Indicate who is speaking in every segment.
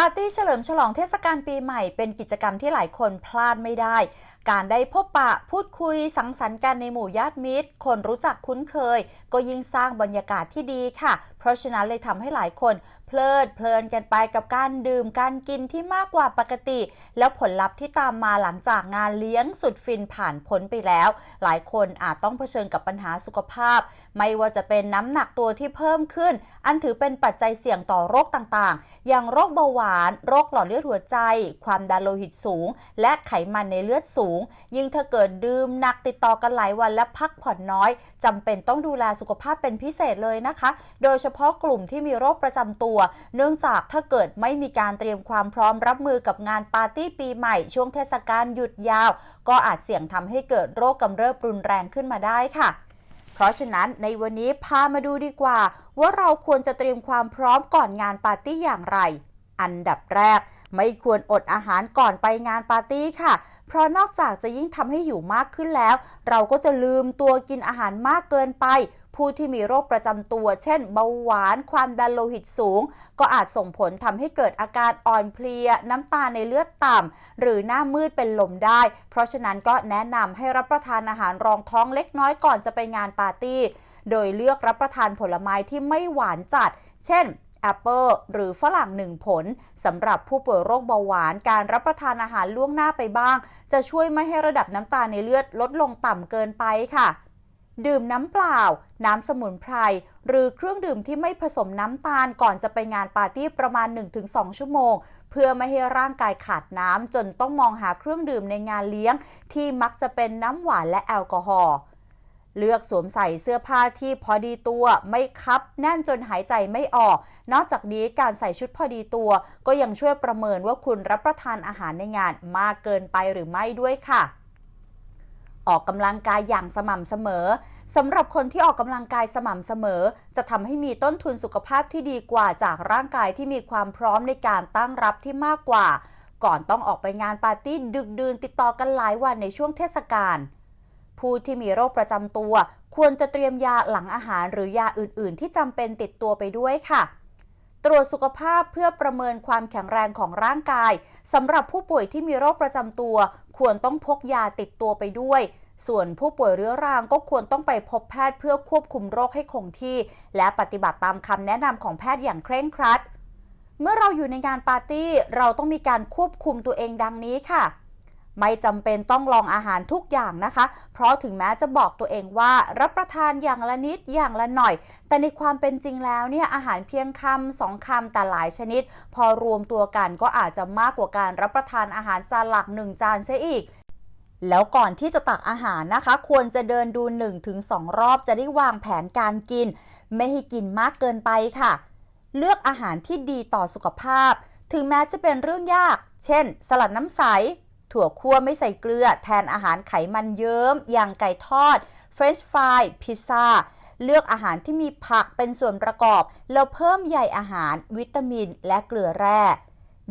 Speaker 1: ปาร์ตี้เฉลิมฉลองเทศกาลปีใหม่เป็นกิจกรรมที่หลายคนพลาดไม่ได้ การได้พบปะพูดคุยสังสรรค์กันในหมู่ญาติมิตร คนรู้จักคุ้นเคย ก็ยิ่งสร้างบรรยากาศที่ดีค่ะ ราะฉะนั้นเลยทำให้หลายคน เพลิดเพลินกันไปกับการดื่มการกินที่มากกว่าปกติ แล้วผลลัพธ์ที่ตามมาหลังจากงานเลี้ยงสุดฟินผ่านพ้นไปแล้ว หลายคนอาจต้องเผชิญกับปัญหาสุขภาพ ไม่ว่าจะเป็นน้ำหนักตัวที่เพิ่มขึ้น อันถือเป็นปัจจัยเสี่ยงต่อโรคต่างๆ อย่างโรคเบาหวาน โรคหลอดเลือดหัวใจ ความดันโลหิตสูง และไขมันในเลือดสูง ยิ่งถ้าเกิดดื่มหนักติดต่อกันหลายวันและพักผ่อนน้อยจำเป็นต้องดูแลสุขภาพเป็นพิเศษเลยนะคะ โดยเฉพพาะกลุ่มที่มีโรคประจำตัว เนื่องจากถ้าเกิดไม่มีการเตรียมความพร้อมรับมือกับงานปาร์ตี้ปีใหม่ ช่วงเทศกาลหยุดยาว ก็อาจเสี่ยงทำให้เกิดโรคกำเริบรุนแรงขึ้นมาได้ค่ะเพราะฉะนั้นในวันนี้พามาดูดีกว่า ว่าเราควรจะเตรียมความพร้อมก่อนงานปาร์ตี้อย่างไร อันดับแรก ไม่ควรอดอาหารก่อนไปงานปาร์ตี้ค่ะ เพราะนอกจากจะยิ่งทำให้หิวมากขึ้นแล้ว เราก็จะลืมตัวกินอาหารมากเกินไป ผู้ที่มีโรคประจำตัว เช่น เบาหวาน ความดันโลหิตสูง ก็อาจส่งผลทำให้เกิดอาการอ่อนเพลีย น้ำตาในเลือดต่ำหรือหน้ามืดเป็นลมได้ เพราะฉะนั้นก็แนะนำให้รับประทานอาหารรองท้องเล็กน้อยก่อนจะไปงานปาร์ตี้ โดยเลือกรับประทานผลไม้ที่ไม่หวานจัด เช่นแอปเปิลหรือฝรั่งหนึ่งผลสำหรับผู้ป่วยโรคเบาหวานการรับประทานอาหารล่วงหน้าไปบ้าง จะช่วยไม่ให้ระดับน้ำตาลในเลือดลดลงต่ำเกินไปค่ะ ดื่มน้ำเปล่า น้ำสมุนไพร หรือเครื่องดื่มที่ไม่ผสมน้ำตาลก่อนจะไปงานปาร์ตี้ประมาณ 1-2 ชั่วโมง เพื่อไม่ให้ร่างกายขาดน้ำจนต้องมองหาเครื่องดื่มในงานเลี้ยง ที่มักจะเป็นน้ำหวานและแอลกอฮอล์เลือกสวมใส่เสื้อผ้าที่พอดีตัวไม่คับแน่นจนหายใจไม่ออก นอกจากนี้การใส่ชุดพอดีตัว ก็ยังช่วยประเมินว่าคุณรับประทานอาหารในงานมากเกินไปหรือไม่ด้วยค่ะ ออกกำลังกายอย่างสม่ำเสมอสำหรับคนที่ออกกำลังกายสม่ำเสมอ จะทำให้มีต้นทุนสุขภาพที่ดีกว่าจากร่างกายที่มีความพร้อมในการตั้งรับที่มากกว่า ก่อนต้องออกไปงานปาร์ตี้ดึกดื่นติดต่อกันหลายวันในช่วงเทศกาลผู้ที่มีโรคประจำตัว ควรจะเตรียมยาหลังอาหารหรือยาอื่น ๆ ที่จำเป็นติดตัวไปด้วยค่ะ ตรวจสุขภาพเพื่อประเมินความแข็งแรงของร่างกายสำหรับผู้ป่วยที่มีโรคประจำตัว ควรต้องพกยาติดตัวไปด้วย ส่วนผู้ป่วยเรื้อรังก็ควรต้องไปพบแพทย์เพื่อควบคุมโรคให้คงที่ และปฏิบัติตามคำแนะนำของแพทย์อย่างเคร่งครัด เมื่อเราอยู่ในงานปาร์ตี้ เราต้องมีการควบคุมตัวเองดังนี้ค่ะ ไม่จำเป็นต้องลองอาหารทุกอย่างนะคะ เพราะถึงแม้จะบอกตัวเองว่ารับประทานอย่างละนิดอย่างละหน่อย แต่ในความเป็นจริงแล้วเนี่ยอาหารเพียงคำสองคำแต่หลายชนิด พอรวมตัวกันก็อาจจะมากกว่าการรับประทานอาหารจานหลักหนึ่งจานเสียอีกแล้วก่อนที่จะตักอาหารนะคะ ควรจะเดินดู 1-2 รอบจะได้วางแผนการกิน ไม่ให้กินมากเกินไปค่ะ เลือกอาหารที่ดีต่อสุขภาพ ถึงแม้จะเป็นเรื่องยาก เช่น สลัดน้ำใส ถั่วคั่วไม่ใส่เกลือ แทนอาหารไขมันเยิ้ม อย่างไก่ทอด เฟรนช์ฟราย พิซซ่า เลือกอาหารที่มีผักเป็นส่วนประกอบ แล้วเพิ่มใยอาหาร วิตามิน และเกลือแร่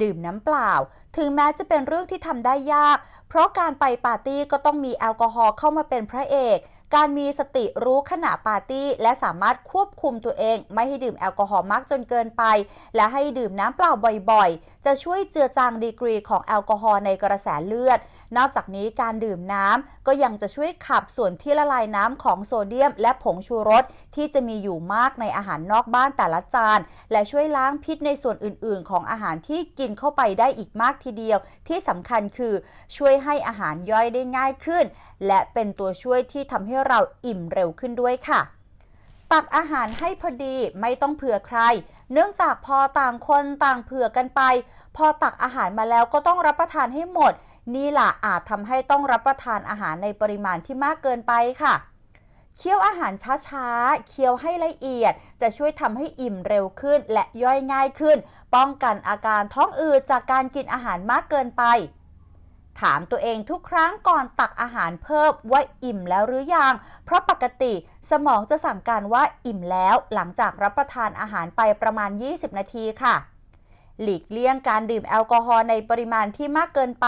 Speaker 1: ดื่มน้ำเปล่า ถึงแม้จะเป็นเรื่องที่ทำได้ยาก เพราะการไปปาร์ตี้ก็ต้องมีแอลกอฮอล์เข้ามาเป็นพระเอก การมีสติรู้ขณะปาร์ตี้ และสามารถควบคุมตัวเอง ไม่ให้ดื่มแอลกอฮอล์มากจนเกินไป และให้ดื่มน้ำเปล่าบ่อยๆ จะช่วยเจือจางดีกรีของแอลกอฮอล์ในกระแสเลือด นอกจากนี้การดื่มน้ำก็ยังจะช่วยขับส่วนที่ละลายน้ำของโซเดียม และผงชูรสที่จะมีอยู่มากในอาหารนอกบ้านแต่ละจาน และช่วยล้างพิษในส่วนอื่นๆ ของอาหารที่กินเข้าไปได้อีกมากทีเดียว ที่สำคัญคือช่วยให้อาหารย่อยได้ง่ายขึ้น และเป็นตัวช่วยที่ทำให้เราอิ่มเร็วขึ้นด้วยค่ะ ตักอาหารให้พอดีไม่ต้องเผื่อใคร เนื่องจากพอต่างคนต่างเผื่อกันไป พอตักอาหารมาแล้วก็ต้องรับประทานให้หมด นี่ล่ะอาจทำให้ต้องรับประทานอาหารในปริมาณที่มากเกินไปค่ะเคี่ยวอาหารช้าๆ เคี่ยวให้ละเอียด จะช่วยทำให้อิ่มเร็วขึ้นและย่อยง่ายขึ้น ป้องกันอาการท้องอืดจากการกินอาหารมากเกินไป ถามตัวเองทุกครั้งก่อนตักอาหารเพิ่มว่าอิ่มแล้วหรือยัง เพราะปกติสมองจะสั่งการว่าอิ่มแล้วหลังจากรับประทานอาหารไปประมาณ 20 นาทีค่ะ หลีกเลี่ยงการดื่มแอลกอฮอล์ในปริมาณที่มากเกินไป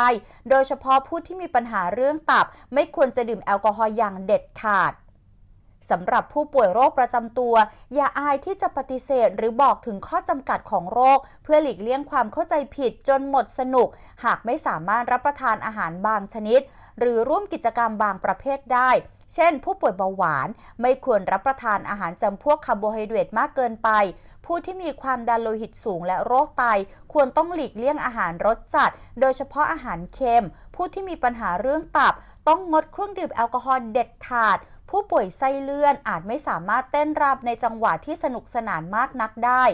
Speaker 1: โดยเฉพาะผู้ที่มีปัญหาเรื่องตับ ไม่ควรจะดื่มแอลกอฮอล์อย่างเด็ดขาด สำหรับผู้ป่วยโรคประจำตัว อย่าอายที่จะปฏิเสธ หรือบอกถึงข้อจำกัดของโรค เพื่อหลีกเลี่ยงความเข้าใจผิดจนหมดสนุก หากไม่สามารถรับประทานอาหารบางชนิด หรือร่วมกิจกรรมบางประเภทได้ เช่น ผู้ป่วยเบาหวาน ไม่ควรรับประทานอาหารจำพวกคาร์โบไฮเดรตมากเกินไปผู้ที่มีความดันโลหิตสูงและโรคไต ควรต้องหลีกเลี่ยงอาหารรสจัด โดยเฉพาะอาหารเค็ม ผู้ที่มีปัญหาเรื่องตับ ต้องงดเครื่องดื่มแอลกอฮอล์เด็ดขาด ผู้ป่วยไส้เลื่อนอาจไม่สามารถเต้นรำในจังหวะที่สนุกสนานมากนักได้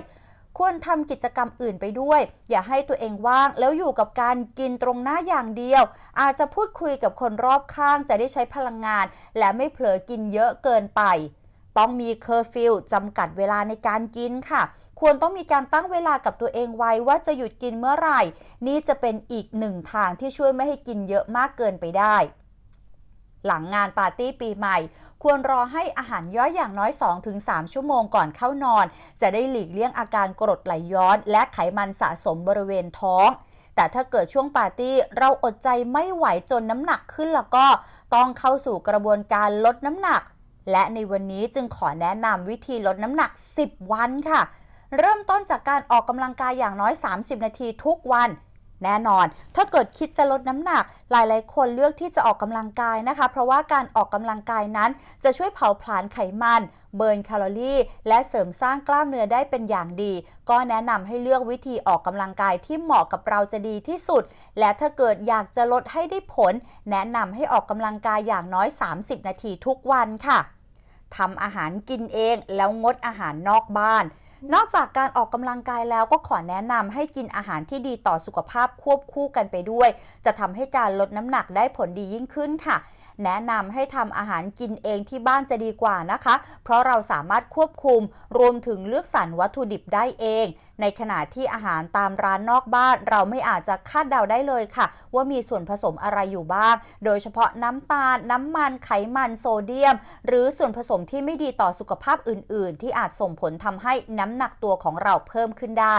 Speaker 1: ควรทำกิจกรรมอื่นไปด้วย อย่าให้ตัวเองว่างแล้วอยู่กับการกินตรงหน้าอย่างเดียว อาจจะพูดคุยกับคนรอบข้างจะได้ใช้พลังงาน และไม่เผลอกินเยอะเกินไป ต้องมีเคอร์ฟิวจำกัดเวลาในการกินค่ะควรต้องมีการตั้งเวลากับตัวเองไว้ว่าจะหยุดกินเมื่อไหร่ นี่จะเป็นอีกหนึ่งทางที่ช่วยไม่ให้กินเยอะมากเกินไปได้ หลังงานปาร์ตี้ปีใหม่ ควรรอให้อาหารย่อยอย่างน้อย 2-3 ชั่วโมงก่อนเข้านอน จะได้หลีกเลี่ยงอาการกรดไหลย้อน และไขมันสะสมบริเวณท้อง แต่ถ้าเกิดช่วงปาร์ตี้เราอดใจไม่ไหวจนน้ำหนักขึ้นแล้วก็ต้องเข้าสู่กระบวนการลดน้ำหนัก และในวันนี้จึงขอแนะนำวิธีลดน้ำหนัก 10 วันค่ะ เริ่มต้นจากการออกกำลังกายอย่างน้อย 30 นาทีทุกวัน แน่นอน ถ้าเกิดคิดจะลดน้ำหนัก หลายๆ คนเลือกที่จะออกกำลังกายนะคะ เพราะว่าการออกกำลังกายนั้นจะช่วยเผาผลาญไขมัน เบิร์นแคลอรี่ และเสริมสร้างกล้ามเนื้อได้เป็นอย่างดี ก็แนะนำให้เลือกวิธีออกกำลังกายที่เหมาะกับเราจะดีที่สุด และถ้าเกิดอยากจะลดให้ได้ผล แนะนำให้ออกกำลังกายอย่างน้อย 30 นาทีทุกวันค่ะทำอาหารกินเองแล้วงดอาหารนอกบ้าน นอกจากการออกกำลังกายแล้วก็ขอแนะนำให้กินอาหารที่ดีต่อสุขภาพควบคู่กันไปด้วย จะทำให้การลดน้ำหนักได้ผลดียิ่งขึ้นค่ะ แนะนำให้ทำอาหารกินเองที่บ้านจะดีกว่านะคะ เพราะเราสามารถควบคุมรวมถึงเลือกสรรวัตถุดิบได้เอง ในขณะที่อาหารตามร้านนอกบ้าน เราไม่อาจจะคาดเดาได้เลยค่ะ ว่ามีส่วนผสมอะไรอยู่บ้าง โดยเฉพาะน้ำตาล น้ำมัน ไขมันโซเดียม หรือส่วนผสมที่ไม่ดีต่อสุขภาพอื่น ๆ ที่อาจส่งผลทำให้น้ำหนักตัวของเราเพิ่มขึ้นได้